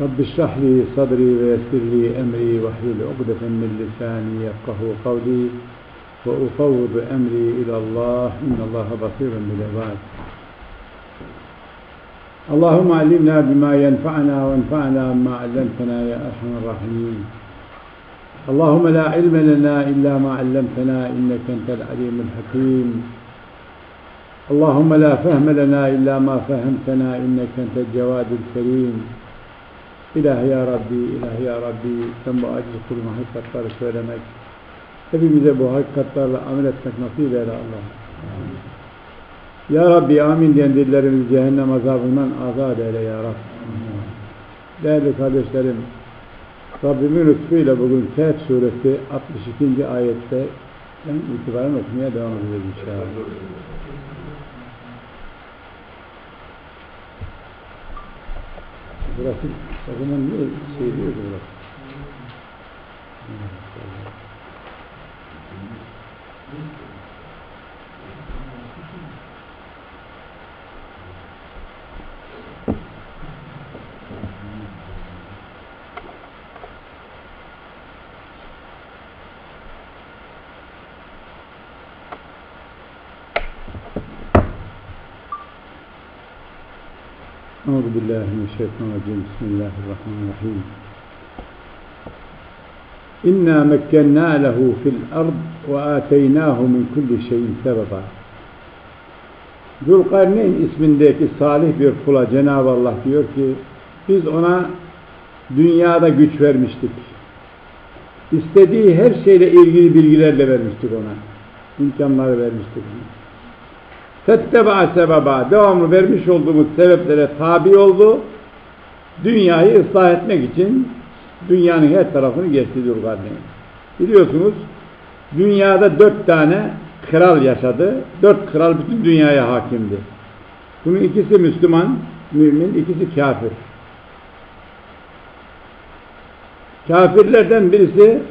رب اشرح لي صدري ويسر لي أمري واحلل عقدة من لساني يفقه قولي وأفوض أمري إلى الله. إن الله بصير بالعباد. اللهم علمنا بما ينفعنا وانفعنا بما علمتنا يا أرحم الراحمين. اللهم لا علم لنا إلا ما علمتنا إنك أنت العليم الحكيم. اللهم لا فهم لنا إلا ما فهمتنا إنك أنت الجواد الكريم. İlah ya Rabbi, ilah ya Rabbi, sen bu aciz kulun hakikatları söylemek, hepimize bu hakikatlarla amel etmek nasip eyle Allah. Ya Rabbi amin diyen dillerimizi cehennem azabından azat eyle ya Rabbi. Değerli kardeşlerim, Rabbimin lütfuyla bugün Kehf suresi 62. ayette itibaren okumaya devam edeceğiz inşallah. Burası o zaman ne şey diyordu burası? أعوذ بالله من الشيطان الرجيم بسم الله الرحمن الرحيم إنا مكنا له في الأرض وآتيناه من كل şeyin sebeba. Zülkarneyn ismindeki salih bir kula Cenab-ı Allah diyor ki biz ona dünyada güç vermiştik. İstediği her şeyle ilgili bilgilerle vermiştik ona. İmkanları vermiştik ona. Fetteba sebeba devamlı vermiş olduğumuz sebeplere tabi oldu. Dünyayı ıslah etmek için dünyanın her tarafını geçti Zülkarneyn. Biliyorsunuz dünyada dört tane kral yaşadı. Dört kral bütün dünyaya hakimdi. Bunun ikisi Müslüman, mümin, ikisi kafir. Kafirlerden birisi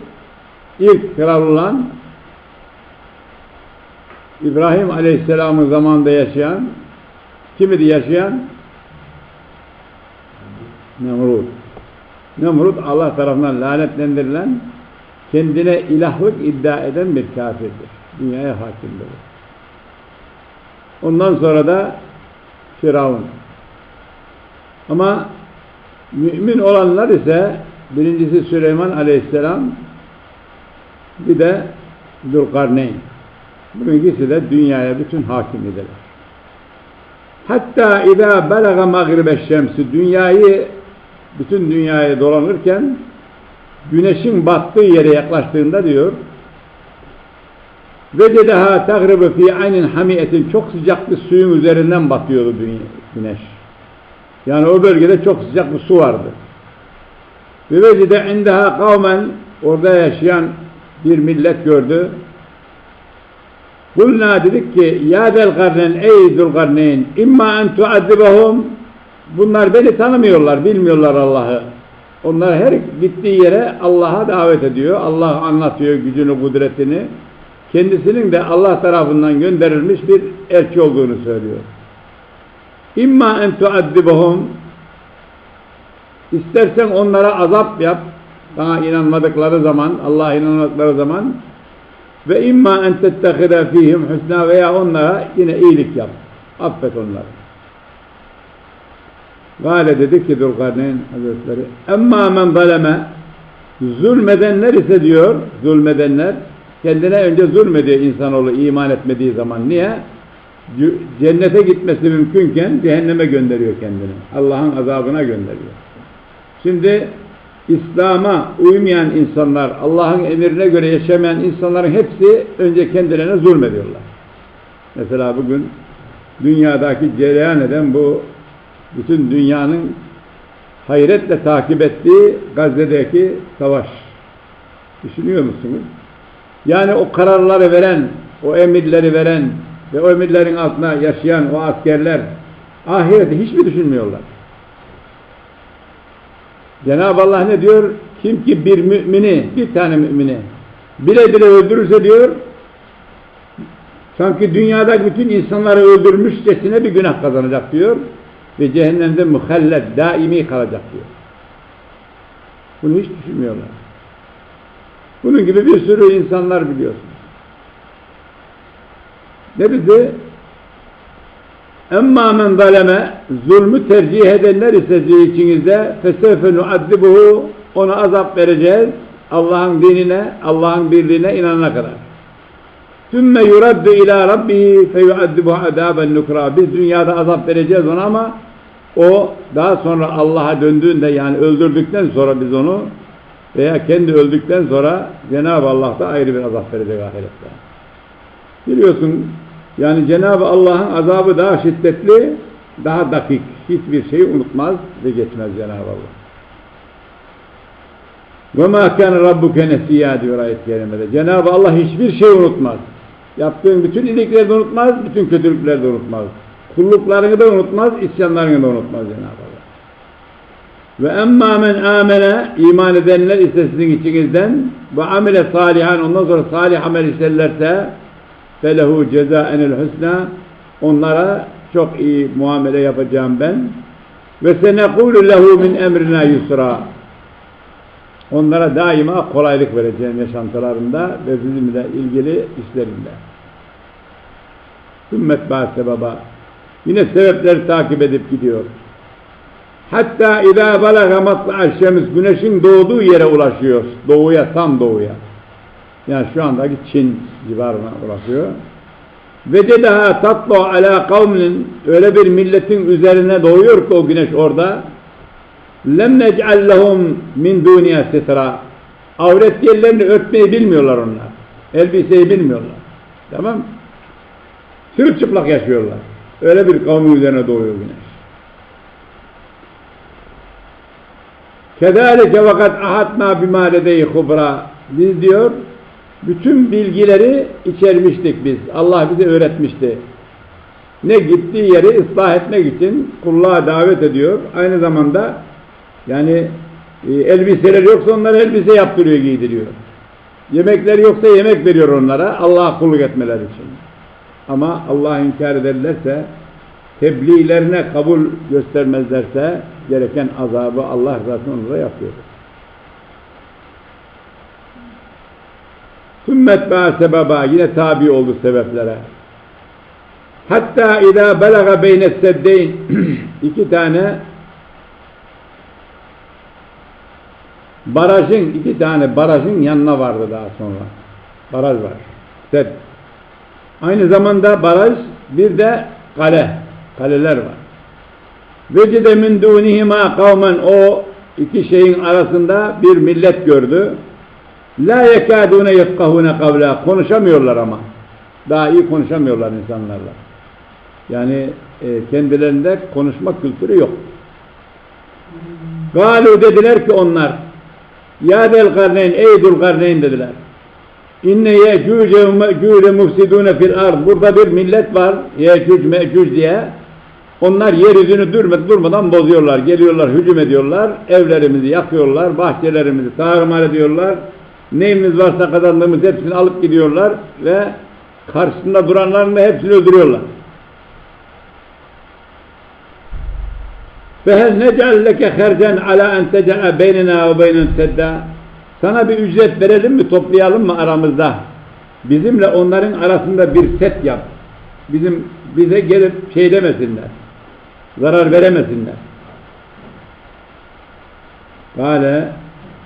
ilk kral olan İbrahim Aleyhisselam'ın zamanında yaşayan kimidi yaşayan? Nemrut. Nemrut Allah tarafından lanetlendirilen kendine ilahlık iddia eden bir kafirdir. Dünyaya hakimdir. Ondan sonra da Firavun. Ama mümin olanlar ise birincisi Süleyman Aleyhisselam bir de Zülkarneyn. De dünyaya bütün hakimidirler. Hatta idâ belaga mağribe şemsi dünyayı bütün dünyayı dolanırken güneşin battığı yere yaklaştığında diyor vecedeha tagribu fi aynin hamiyetin çok sıcak bir suyun üzerinden batıyordu güneş. Yani o bölgede çok sıcak bir su vardı. Ve vecede indaha kavmen orada yaşayan bir millet gördü. Kulna dedik ki ya del karnen ey Zülkarneyn imma en tuaddibahum bunlar beni tanımıyorlar, bilmiyorlar Allah'ı. Onlar her gittiği yere Allah'a davet ediyor. Allah anlatıyor gücünü, kudretini. Kendisinin de Allah tarafından gönderilmiş bir elçi olduğunu söylüyor. İmma en tuaddibahum İstersen onlara azap yap. Bana inanmadıkları zaman, Allah'a inanmadıkları zaman ve imma en tettehide fihim husna veya onlara yine iyilik yap. Affet onları. Gale dedi ki Dulkarneyn Hazretleri emma men zaleme zulmedenler ise diyor zulmedenler kendine önce zulmediyor insanoğlu iman etmediği zaman. Niye? Cennete gitmesi mümkünken cehenneme gönderiyor kendini. Allah'ın azabına gönderiyor. Şimdi İslam'a uymayan insanlar, Allah'ın emrine göre yaşamayan insanların hepsi önce kendilerine zulmediyorlar. Mesela bugün dünyadaki cereyan eden bu bütün dünyanın hayretle takip ettiği Gazze'deki savaş. Düşünüyor musunuz? Yani o kararları veren, o emirleri veren ve o emirlerin altına yaşayan o askerler ahireti hiç mi düşünmüyorlar? Cenab-ı Allah ne diyor? Kim ki bir mümini, bir tane mümini bile bile öldürürse diyor sanki dünyada bütün insanları öldürmüşçesine bir günah kazanacak diyor ve cehennemde muhallet, daimi kalacak diyor. Bunu hiç düşünmüyorlar. Bunun gibi bir sürü insanlar biliyorsunuz. Ne dedi? Emma men zaleme zulmü tercih edenler ise içinizde fesevfe nuaddibuhu ona azap vereceğiz Allah'ın dinine, Allah'ın birliğine inanana kadar. Sümme yuraddu ila rabbihi feyuaddibu adaben nukra. Biz dünyada azap vereceğiz ona ama o daha sonra Allah'a döndüğünde yani öldürdükten sonra biz onu veya kendi öldükten sonra Cenab-ı Allah da ayrı bir azap verecek ahirette. Biliyorsun yani Cenab-ı Allah'ın azabı daha şiddetli, daha dakik. Hiçbir şeyi unutmaz ve geçmez Cenab-ı Allah. Ve ma kana rabbuke nesiya diyor ayet-i kerimede. Cenab-ı Allah hiçbir şey unutmaz. Yaptığın bütün iyilikleri de unutmaz, bütün kötülükleri de unutmaz. Kulluklarını da unutmaz, isyanlarını da unutmaz Cenab-ı Allah. Ve emma men amene iman edenler ise sizin içinizden ve amile salihan ondan sonra salih amel işlerlerse felehu cezaenel husna onlara çok iyi muamele yapacağım ben ve senekulu lehu min emrina yusra onlara daima kolaylık vereceğim yaşantılarında ve bizimle ilgili işlerinde. Ümmet bahse baba. Yine sebepleri takip edip gidiyor. Hatta idâ balaga matla'a şems güneşin doğduğu yere ulaşıyor. Doğuya, tam doğuya. Yani şu andaki Çin civarına ulaşıyor. Ve de daha tatlu ala kavminin öyle bir milletin üzerine doğuyor ki o güneş orada lem nec'al lehum min duniya sitra avret yerlerini örtmeyi bilmiyorlar onlar. Elbiseyi bilmiyorlar. Tamam Sırılçıplak yaşıyorlar. Öyle bir kavmin üzerine doğuyor güneş. Kedalike vakat ahatna bima ledeyi hubra. Biz diyor bütün bilgileri içermiştik biz. Allah bize öğretmişti. Ne gittiği yeri ıslah etmek için kulluğa davet ediyor. Aynı zamanda yani e, elbiseler yoksa onlara elbise yaptırıyor, giydiriyor. Yemekleri yoksa yemek veriyor onlara Allah'a kulluk etmeler için. Ama Allah inkar ederlerse tebliğlerine kabul göstermezlerse gereken azabı Allah zaten onlara yapıyor. Sümmet ba sebeba yine tabi oldu sebeplere. Hatta idâ belaga beyne seddeyn iki tane barajın iki tane barajın yanına vardı daha sonra. Baraj var. Sed. Aynı zamanda baraj bir de kale. Kaleler var. Vecide min dunihima kavmen o iki şeyin arasında bir millet gördü. La yekadune yefkahune kavla. Konuşamıyorlar ama. Daha iyi konuşamıyorlar insanlarla. Yani e, kendilerinde konuşma kültürü yok. Galu dediler ki onlar Ya del karneyn ey dul karneyn dediler. İnne yecüce mecüce mufsidune fil ard. Burada bir millet var. Yecüc mecüc diye. Onlar yeryüzünü durmadan, durmadan bozuyorlar. Geliyorlar, hücum ediyorlar. Evlerimizi yakıyorlar. Bahçelerimizi tarumar ediyorlar Neyimiz varsa kazandığımız hepsini alıp gidiyorlar. Ve karşısında duranların da hepsini öldürüyorlar. فَهَلْ نَجْعَلْ لَكَ خَرْجًا عَلَى أَنْ تَجَعَ بَيْنَنَا وَبَيْنَ سَدَّا Sana bir ücret verelim mi, toplayalım mı aramızda? Bizimle onların arasında bir set yap. Bizim bize gelip şey demesinler. Zarar veremesinler. Kale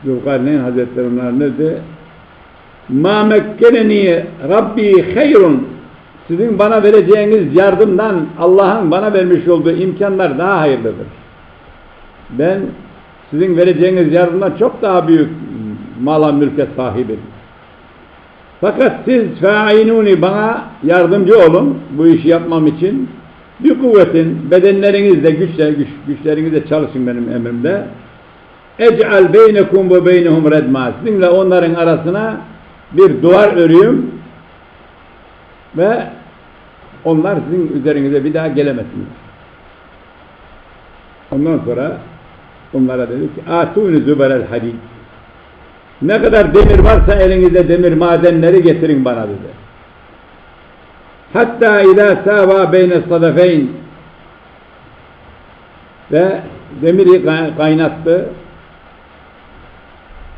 Zülkarneyn Hazretleri onlar ne dedi? Ma mekkeneni Rabbi hayrun sizin bana vereceğiniz yardımdan Allah'ın bana vermiş olduğu imkanlar daha hayırlıdır. Ben sizin vereceğiniz yardımdan çok daha büyük mala mülke sahibim. Fakat siz fa'inuni bana yardımcı olun bu işi yapmam için. Bir kuvvetin bedenlerinizle güçle güç, güçlerinizle çalışın benim emrimde. Ec'al beynekum ve beynehum redma. Sizinle onların arasına bir duvar örüyüm ve onlar sizin üzerinize bir daha gelemesinler. Ondan sonra onlara dedi ki atûnü züberel hadid. Ne kadar demir varsa elinizde demir madenleri getirin bana dedi. Hatta ila sava beyne sadafeyn ve demiri kaynattı.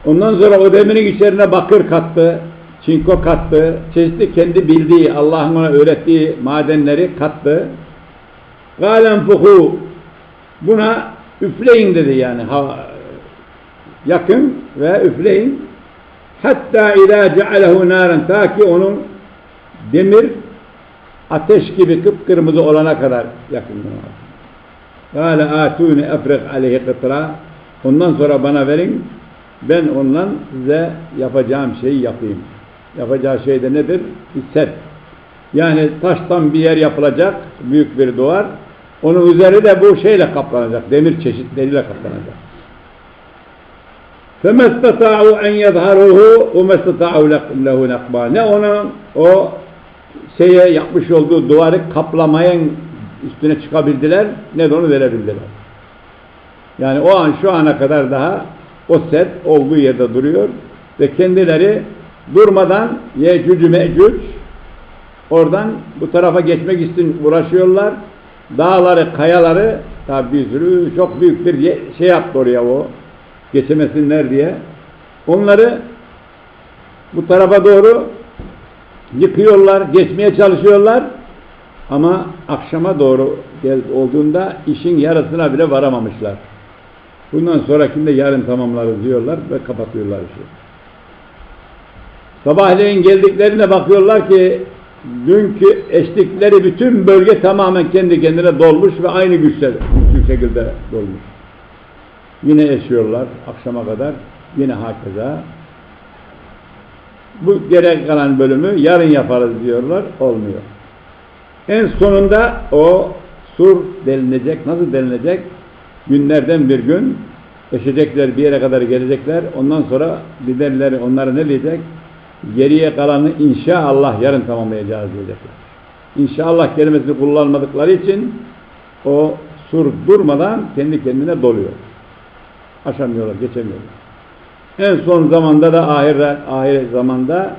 Ondan sonra o demirin içerisine bakır kattı, çinko kattı, çeşitli kendi bildiği, Allah'ın ona öğrettiği madenleri kattı. Galen fuhu buna üfleyin dedi yani ha, yakın ve üfleyin. Hatta ila cealehu naren ta ki onun demir ateş gibi kıpkırmızı olana kadar yakın. Kâle âtûne efrik aleyhi kıtra ondan sonra bana verin ben ondan size yapacağım şeyi yapayım. Yapacağı şey de nedir? Bir set. Yani taştan bir yer yapılacak, büyük bir duvar. Onun üzeri de bu şeyle kaplanacak, demir çeşitleriyle kaplanacak. فَمَا اسْتَطَاعُوا اَنْ يَظْهَرُوهُ وَمَا اسْتَطَاعُوا لَهُ نَقْبًا Ne onun o şeye yapmış olduğu duvarı kaplamayın üstüne çıkabildiler, ne de onu verebildiler. Yani o an şu ana kadar daha o set olduğu yerde duruyor ve kendileri durmadan Yecüc Mecüc oradan bu tarafa geçmek için uğraşıyorlar. Dağları, kayaları tabi bir sürü çok büyük bir şey yaptı oraya o geçemesinler diye. Onları bu tarafa doğru yıkıyorlar, geçmeye çalışıyorlar ama akşama doğru olduğunda işin yarısına bile varamamışlar. Bundan sonrakinde yarın tamamlarız diyorlar ve kapatıyorlar işi. Sabahleyin geldiklerine bakıyorlar ki dünkü eşlikleri bütün bölge tamamen kendi kendine dolmuş ve aynı güçte, güçlü şekilde dolmuş. Yine eşiyorlar akşama kadar. Yine hakeza. Bu gerek kalan bölümü yarın yaparız diyorlar. Olmuyor. En sonunda o sur delinecek. Nasıl delinecek? Günlerden bir gün eşecekler bir yere kadar gelecekler. Ondan sonra liderleri onlara ne diyecek? Geriye kalanı inşallah yarın tamamlayacağız diyecekler. İnşallah kelimesini kullanmadıkları için o sur durmadan kendi kendine doluyor. Aşamıyorlar, geçemiyorlar. En son zamanda da ahir, ahir zamanda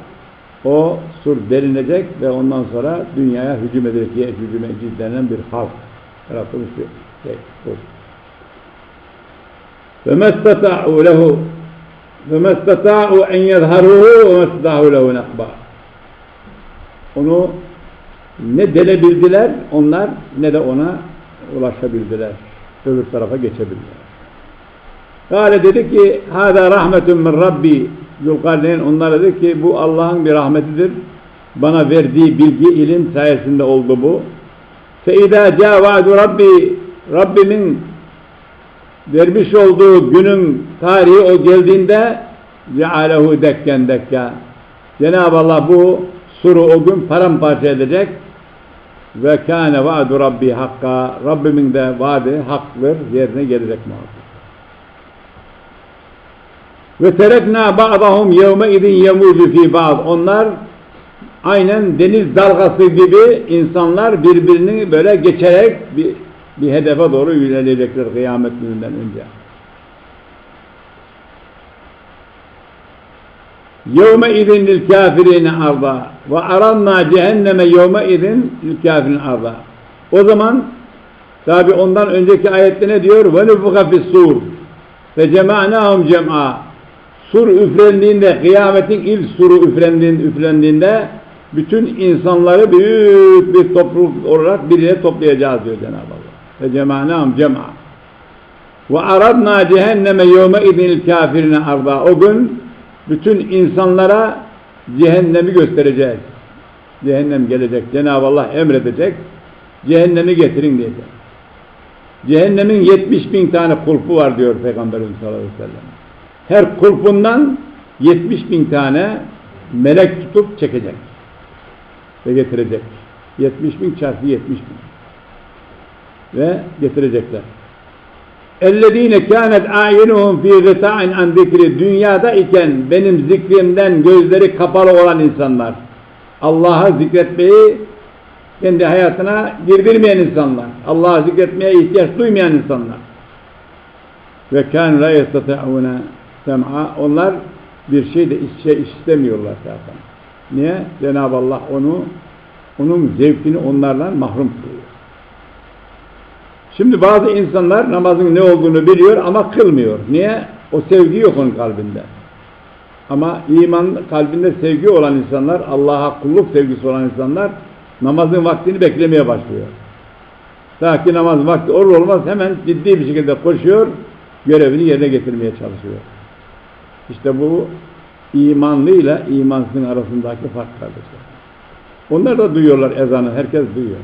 o sur derinecek ve ondan sonra dünyaya hücum edilecek, hücum edilecek denen bir halk yaratılmış bir şey. Bu. فَمَا اسْتَطَعُوا لَهُ فَمَا اسْتَطَعُوا اَنْ يَظْهَرُوهُ وَمَا اسْتَطَعُوا لَهُ نَقْبًا Onu ne delebildiler onlar ne de ona ulaşabildiler. Öbür tarafa geçebildiler. Kale dedi ki hâdâ rahmetun min Rabbi Zülkarneyn onlara dedi ki bu Allah'ın bir rahmetidir. Bana verdiği bilgi, ilim sayesinde oldu bu. Fe idâ câ va'du Rabbi Rabbimin vermiş olduğu günün tarihi o geldiğinde cealehu dekken dekka. Cenab-ı Allah bu suru o gün paramparça edecek ve kâne va'du Rabbi hakka Rabbimin de vaadi haktır yerine gelecek muhakkak. Ve terekna ba'dahum yevme idin yemucu fi ba'd. Onlar aynen deniz dalgası gibi insanlar birbirini böyle geçerek bir, bir hedefe doğru yönelecekler kıyamet gününden önce. Yevme idin lil kafirine arda ve aranna cehenneme yevme idin lil kafirin arda. O zaman tabi ondan önceki ayette ne diyor? Ve nufuka fis sur ve cema'nahum cem'a sur üflendiğinde, kıyametin ilk suru üflendiğinde, üflendiğinde bütün insanları büyük bir topluluk olarak bir yere toplayacağız diyor Cenab-ı Allah. Cemânâhum cem'a. Ve aradna cehenneme yevme idinil kafirine arda. O gün bütün insanlara cehennemi göstereceğiz. Cehennem gelecek. Cenab-ı Allah emredecek. Cehennemi getirin diyecek. Cehennemin 70 bin tane kulpu var diyor Peygamberimiz sallallahu aleyhi ve sellem her kulpundan 70 bin tane melek tutup çekecek ve getirecek. 70 bin çarpı 70 bin ve getirecekler. اَلَّذ۪ينَ كَانَتْ اَعْيُنُهُمْ ف۪ي غِطَاءٍ عَنْ ذِكْرِ Dünyada iken benim zikrimden gözleri kapalı olan insanlar. Allah'ı zikretmeyi kendi hayatına girdirmeyen insanlar. Allah'ı zikretmeye ihtiyaç duymayan insanlar. Ve kan la yestati'une sem'a onlar bir şey de şey istemiyorlar zaten. Niye? Cenab-ı Allah onu onun zevkini onlardan mahrum kılıyor. Şimdi bazı insanlar namazın ne olduğunu biliyor ama kılmıyor. Niye? O sevgi yok onun kalbinde. Ama iman kalbinde sevgi olan insanlar, Allah'a kulluk sevgisi olan insanlar namazın vaktini beklemeye başlıyor. Ta namaz vakti olur olmaz hemen ciddi bir şekilde koşuyor, görevini yerine getirmeye çalışıyor. İşte bu imanlıyla imansızın arasındaki fark kardeşler. Onlar da duyuyorlar ezanı, herkes duyuyor.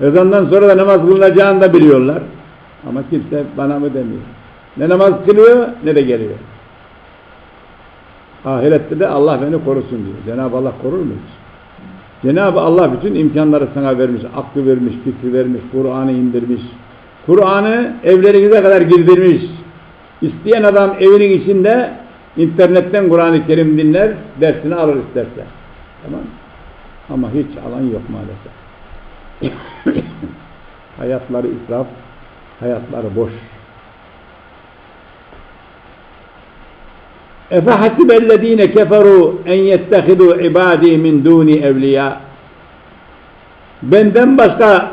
Ezandan sonra da namaz kılınacağını da biliyorlar. Ama kimse bana mı demiyor. Ne namaz kılıyor ne de geliyor. Ahirette de Allah beni korusun diyor. Cenab-ı Allah korur mu? Cenab-ı Allah bütün imkanları sana vermiş, aklı vermiş, fikri vermiş, Kur'an'ı indirmiş. Kur'an'ı evlerinize kadar girdirmiş. İsteyen adam evinin içinde internetten Kur'an-ı Kerim dinler, dersini alır isterse. Tamam Ama hiç alan yok maalesef. hayatları israf, hayatları boş. Efe hasibellezine keferu en yettehidu ibadi min duni evliya. Benden başka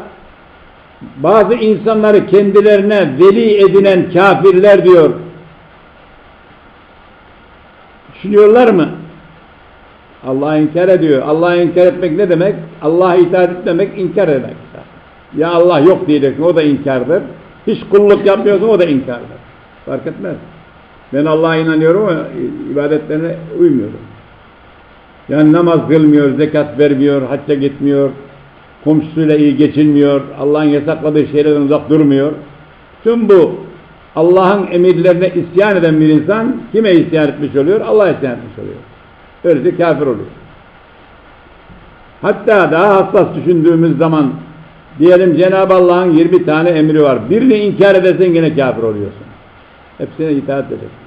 bazı insanları kendilerine veli edinen kafirler diyor. Düşünüyorlar mı? Allah'ı inkar ediyor. Allah'ı inkar etmek ne demek? Allah'a itaat etmemek inkar etmek. Ya Allah yok diyeceksin o da inkardır. Hiç kulluk yapmıyorsun o da inkardır. Fark etmez. Ben Allah'a inanıyorum ama ibadetlerine uymuyorum. Yani namaz kılmıyor, zekat vermiyor, hacca gitmiyor, komşusuyla iyi geçinmiyor, Allah'ın yasakladığı şeylerden uzak durmuyor. Tüm bu Allah'ın emirlerine isyan eden bir insan kime isyan etmiş oluyor? Allah'a isyan etmiş oluyor. Böylece kafir oluyor. Hatta daha hassas düşündüğümüz zaman diyelim Cenab-ı Allah'ın 20 tane emri var. Birini inkar edersen yine kafir oluyorsun. Hepsine itaat edeceksin.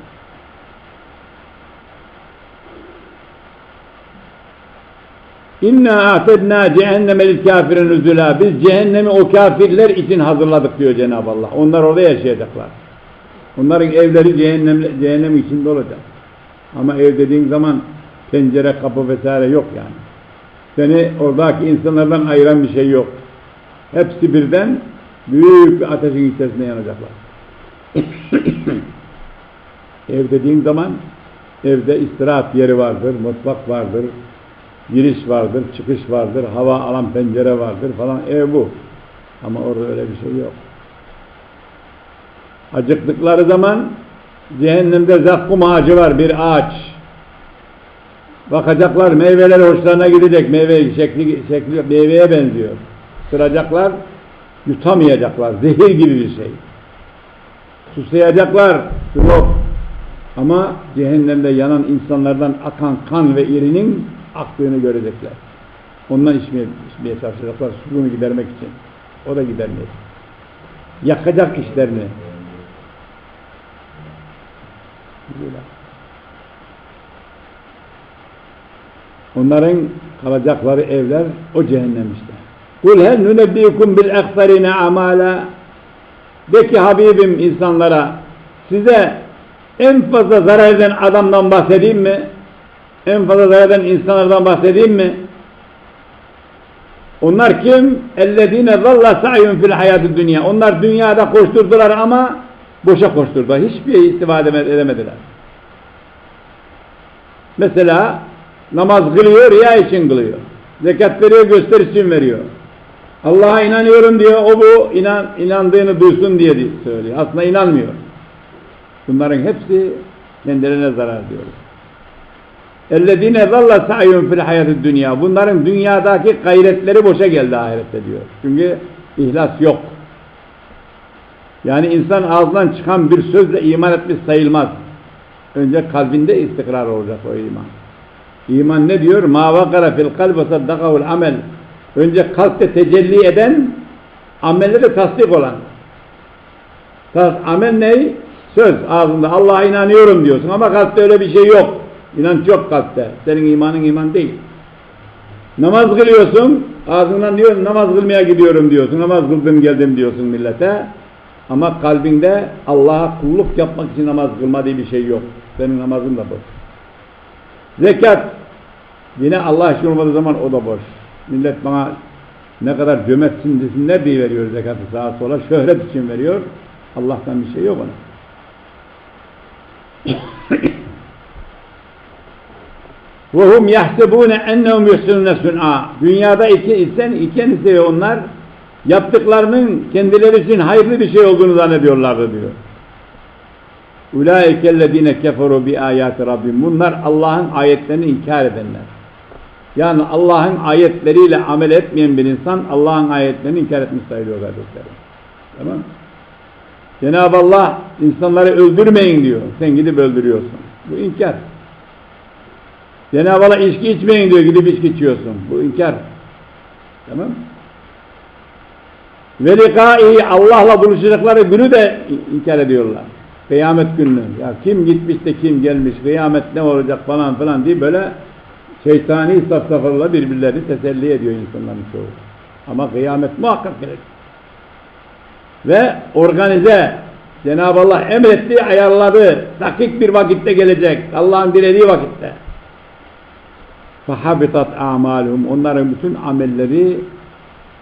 İnna a'tedna cehenneme lil kafirin üzüla. Biz cehennemi o kafirler için hazırladık diyor Cenab-ı Allah. Onlar orada yaşayacaklar. Onların evleri cehennem, cehennem içinde olacak. Ama ev dediğin zaman pencere, kapı vesaire yok yani. Seni oradaki insanlardan ayıran bir şey yok. Hepsi birden büyük bir ateşin içerisinde yanacaklar. Ev dediğin zaman evde istirahat yeri vardır, mutfak vardır, giriş vardır, çıkış vardır, hava alan pencere vardır falan ev bu. Ama orada öyle bir şey yok. Acıktıkları zaman cehennemde zakkum ağacı var bir ağaç. Bakacaklar meyveler hoşlarına gidecek. Meyve şekli, şekli meyveye benziyor. Sıracaklar yutamayacaklar. Zehir gibi bir şey. Susayacaklar. Su yok. Ama cehennemde yanan insanlardan akan kan ve irinin aktığını görecekler. Ondan içmeye, içmeye çalışacaklar suyunu gidermek için. O da gidermeyecek. Yakacak işlerini. Güzel. Onların kalacakları evler o cehennem işte. Kul hel nunebbikum bil ekserine amala De ki Habibim insanlara size en fazla zarar eden adamdan bahsedeyim mi? En fazla zarar eden insanlardan bahsedeyim mi? Onlar kim? Ellezine zalla sa'yun fil hayatı dünya. Onlar dünyada koşturdular ama boşa koşturdular. Hiçbir şey istifade edemediler. Mesela namaz kılıyor, riya için kılıyor. Zekat veriyor, gösteriş için veriyor. Allah'a inanıyorum diyor, o bu inan, inandığını duysun diye söylüyor. Aslında inanmıyor. Bunların hepsi kendilerine zarar diyoruz. اَلَّذ۪ينَ ظَلَّ سَعْيُمْ fil hayatı dünya. Bunların dünyadaki gayretleri boşa geldi ahirette diyor. Çünkü ihlas yok. Yani insan ağzından çıkan bir sözle iman etmiş sayılmaz. Önce kalbinde istikrar olacak o iman. İman ne diyor? Ma vakara fil kalbe saddakavul amel. Önce kalpte tecelli eden, amelde de tasdik olan. Tas, amel ne? Söz ağzında. Allah'a inanıyorum diyorsun ama kalpte öyle bir şey yok. İnanç yok kalpte. Senin imanın iman değil. Namaz kılıyorsun, ağzından diyorsun namaz kılmaya gidiyorum diyorsun, namaz kıldım geldim diyorsun millete. Ama kalbinde Allah'a kulluk yapmak için namaz kılma diye bir şey yok. Senin namazın da bu. Zekat, yine Allah için olmadığı zaman o da boş. Millet bana ne kadar cömertsin desinler diye veriyor zekatı sağa sola, şöhret için veriyor. Allah'tan bir şey yok ona. وَهُمْ يَحْسَبُونَ اَنَّهُمْ يُحْسِنُونَ سُنْعَا Dünyada iki, isen, iken onlar yaptıklarının kendileri için hayırlı bir şey olduğunu zannediyorlardı diyor. Ulaikellezine keferu bi ayati rabbim. Bunlar Allah'ın ayetlerini inkar edenler. Yani Allah'ın ayetleriyle amel etmeyen bir insan Allah'ın ayetlerini inkar etmiş sayılıyor kardeşlerim. Tamam Cenab-ı Allah insanları öldürmeyin diyor. Sen gidip öldürüyorsun. Bu inkar. Cenab-ı Allah içki içmeyin diyor. Gidip içki içiyorsun. Bu inkar. Tamam Ve likâi Allah'la buluşacakları günü de inkar ediyorlar. Kıyamet gününü. Ya kim gitmiş de kim gelmiş, kıyamet ne olacak falan filan diye böyle şeytani safsafalarla birbirlerini teselli ediyor insanların çoğu. Ama kıyamet muhakkak gelecek. Ve organize Cenab-ı Allah emretti, ayarladı. Dakik bir vakitte gelecek. Allah'ın dilediği vakitte. فَحَبِطَتْ اَعْمَالُهُمْ Onların bütün amelleri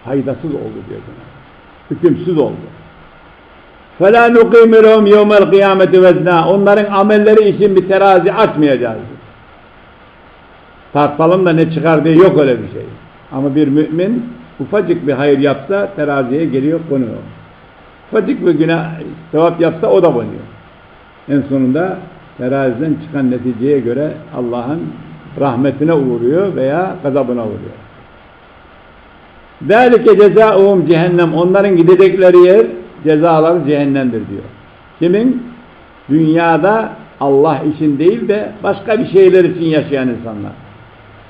faydasız oldu diyor Cenab-ı Hükümsüz oldu. فَلَا نُقِيمِ لَهُمْ يَوْمَ الْقِيَامَةِ وَزْنَا Onların amelleri için bir terazi açmayacağız. Tartalım da ne çıkar diye yok öyle bir şey. Ama bir mümin ufacık bir hayır yapsa teraziye geliyor konuyor. Ufacık bir günah sevap yapsa o da konuyor. En sonunda teraziden çıkan neticeye göre Allah'ın rahmetine uğruyor veya gazabına uğruyor. ذَٰلِكَ cezauhum cehennem. Onların gidecekleri yer cezaları cehennemdir diyor. Kimin? Dünyada Allah için değil de başka bir şeyler için yaşayan insanlar.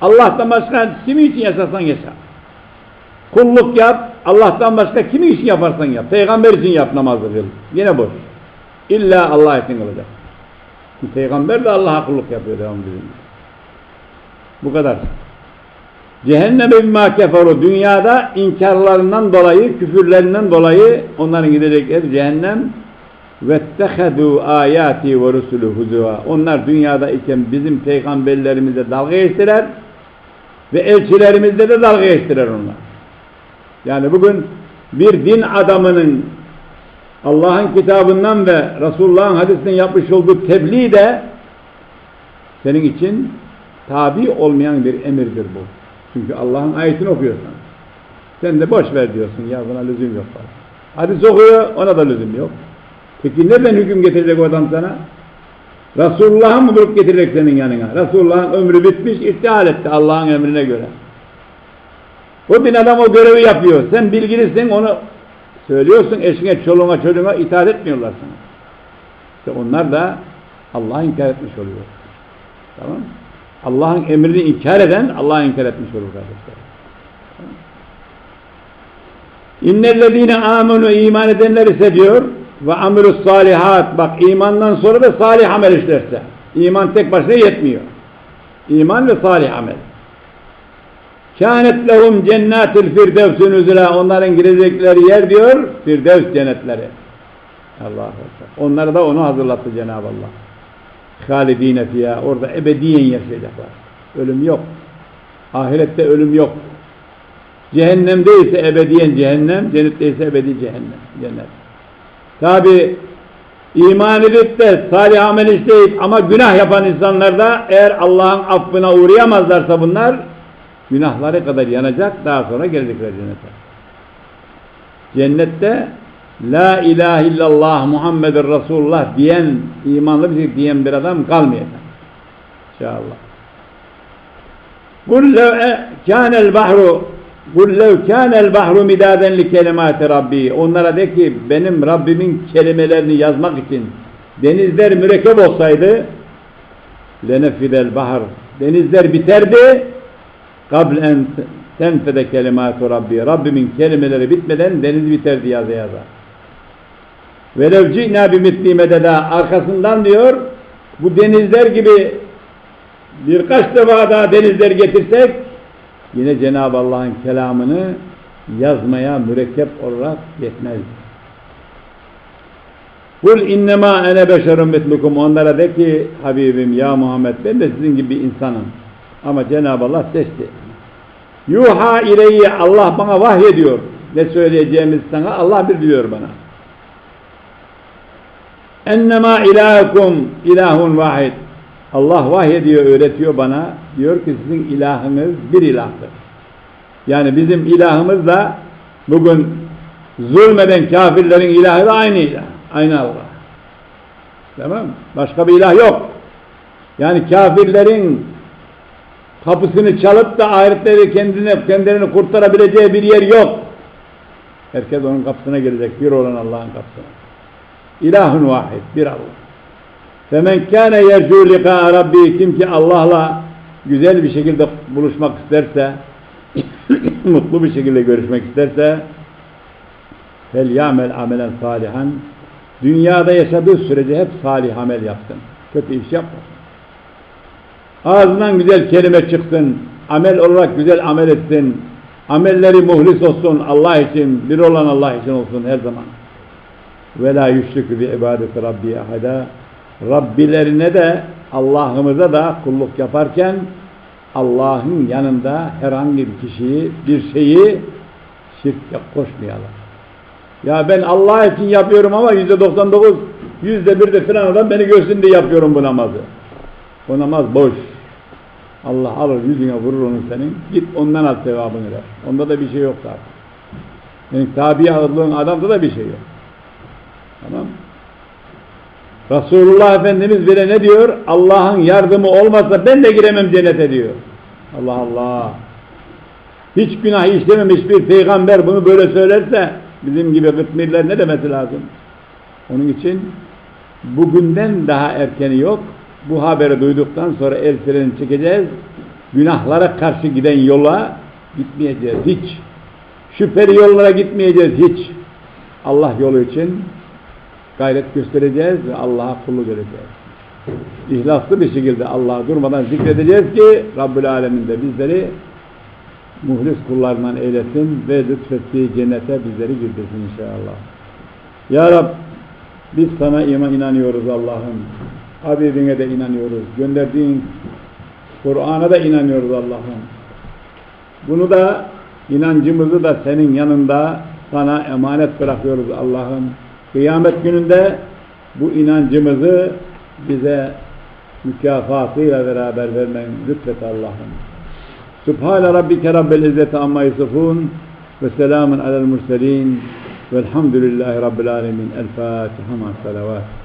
Allah'tan başka kimi için yaşarsan yaşa. Kulluk yap, Allah'tan başka kimi için yaparsan yap. Peygamber için yap namazı kıl. Yine boş. İlla Allah için kılacak. Peygamber de Allah'a kulluk yapıyor devam ediyor. Bu kadar. Cehenneme bimâ keferu dünyada inkarlarından dolayı, küfürlerinden dolayı onların gidecekleri cehennem vettehedû âyâti ve rusulü huzûvâ onlar dünyada iken bizim peygamberlerimize dalga geçtiler ve elçilerimizle de dalga geçtiler onlar. Yani bugün bir din adamının Allah'ın kitabından ve Resulullah'ın hadisinden yapmış olduğu tebliğ de senin için tabi olmayan bir emirdir bu. Çünkü Allah'ın ayetini okuyorsan. Sen de boş ver diyorsun ya buna lüzum yok. Hadis okuyor ona da lüzum yok. Peki nereden hüküm getirecek o adam sana? Resulullah'ı mı bulup getirecek senin yanına? Resulullah'ın ömrü bitmiş, iptal etti Allah'ın emrine göre. O din adam o görevi yapıyor. Sen bilgilisin onu söylüyorsun eşine, çoluğuna, çocuğuna itaat etmiyorlar sana. İşte onlar da Allah'ı inkar etmiş oluyor. Tamam mı? Allah'ın emrini inkar eden Allah'ı inkar etmiş olur kardeşler. İnnellezine amenu iman edenler ise diyor ve amelus salihat bak imandan sonra da salih amel işlerse iman tek başına yetmiyor. İman ve salih amel. Kânet lehum cennetil firdevsün üzere onların girecekleri yer diyor firdevs cennetleri. Allah Onları da onu hazırlattı Cenab-ı Allah halidine fiyâ orada ebediyen yaşayacaklar. Ölüm yok. Ahirette ölüm yok. Cehennemde ise ebediyen cehennem, cennette ise ebedi cehennem, cennet. Tabi iman edip de salih amel işleyip ama günah yapan insanlar da eğer Allah'ın affına uğrayamazlarsa bunlar günahları kadar yanacak daha sonra gelecekler cennete. Cennette La ilahe illallah Muhammedur Resulullah diyen imanlı bir şey diyen bir adam kalmayacak. İnşallah. Lev kânel bahru Kul lev kânel bahru midaden li kelimâti Rabbi. Onlara de ki benim Rabbimin kelimelerini yazmak için denizler mürekkep olsaydı lenefidel bahar. Denizler biterdi. Kabl en tenfede kelimatu Rabbi. Rabbimin kelimeleri bitmeden deniz biterdi yaza yaza. Velev ci'na bimitli mededa arkasından diyor bu denizler gibi birkaç defa daha denizler getirsek yine Cenab-ı Allah'ın kelamını yazmaya mürekkep olarak yetmez. Kul innema ene beşerun mitlukum onlara de ki Habibim ya Muhammed ben de sizin gibi insanım. Ama Cenab-ı Allah seçti. Yuha ileyye Allah bana vahyediyor. Ne söyleyeceğimiz sana Allah bildiriyor bana. Ennema ilahukum ilahun vahid. Allah vahyediyor, öğretiyor bana. Diyor ki sizin ilahınız bir ilahtır. Yani bizim ilahımız da bugün zulmeden kafirlerin ilahı da aynı ilah. Aynı Allah. Tamam? Başka bir ilah yok. Yani kafirlerin kapısını çalıp da ahiretleri kendine, kendilerini kurtarabileceği bir yer yok. Herkes onun kapısına gelecek. Bir olan Allah'ın kapısına. İlahun vahid. Bir Allah. Femen kâne yercû likâ Rabbi kim ki Allah'la güzel bir şekilde buluşmak isterse mutlu bir şekilde görüşmek isterse fel ya'mel amelen salihan dünyada yaşadığı sürece hep salih amel yapsın. Kötü iş yapmasın. Ağzından güzel kelime çıksın. Amel olarak güzel amel etsin. Amelleri muhlis olsun Allah için, bir olan Allah için olsun her zaman. Ve la yüşrikü bi ibadeti rabbi ahada. Rabbilerine de Allah'ımıza da kulluk yaparken Allah'ın yanında herhangi bir kişiyi, bir şeyi şirk koşmayalım. Ya ben Allah için yapıyorum ama yüzde 99, yüzde bir de filan adam beni görsün diye yapıyorum bu namazı. O namaz boş. Allah alır yüzüne vurur onu senin. Git ondan al sevabını ver. Onda da bir şey yok zaten. Senin tabi ağırlığın adamda da bir şey yok. Tamam Resulullah Efendimiz bile ne diyor? Allah'ın yardımı olmazsa ben de giremem cennete diyor. Allah Allah. Hiç günah işlememiş bir peygamber bunu böyle söylerse bizim gibi gıtmirler ne demesi lazım? Onun için bugünden daha erkeni yok. Bu haberi duyduktan sonra el freni çekeceğiz. Günahlara karşı giden yola gitmeyeceğiz hiç. Şüpheli yollara gitmeyeceğiz hiç. Allah yolu için gayret göstereceğiz ve Allah'a kulluk edeceğiz. İhlaslı bir şekilde Allah'ı durmadan zikredeceğiz ki Rabbül Alemin de bizleri muhlis kullarından eylesin ve lütfettiği cennete bizleri girdirsin inşallah. Ya Rab biz sana iman inanıyoruz Allah'ım. Habibine de inanıyoruz. Gönderdiğin Kur'an'a da inanıyoruz Allah'ım. Bunu da inancımızı da senin yanında sana emanet bırakıyoruz Allah'ım. Kıyamet gününde bu inancımızı bize mükafatıyla beraber vermen lütfet Allah'ım. Sübhane Rabbike Rabbil İzzeti Amma Yusufun ve selamun alel murselin velhamdülillahi Rabbil Alemin. El Fatiha ma salavat.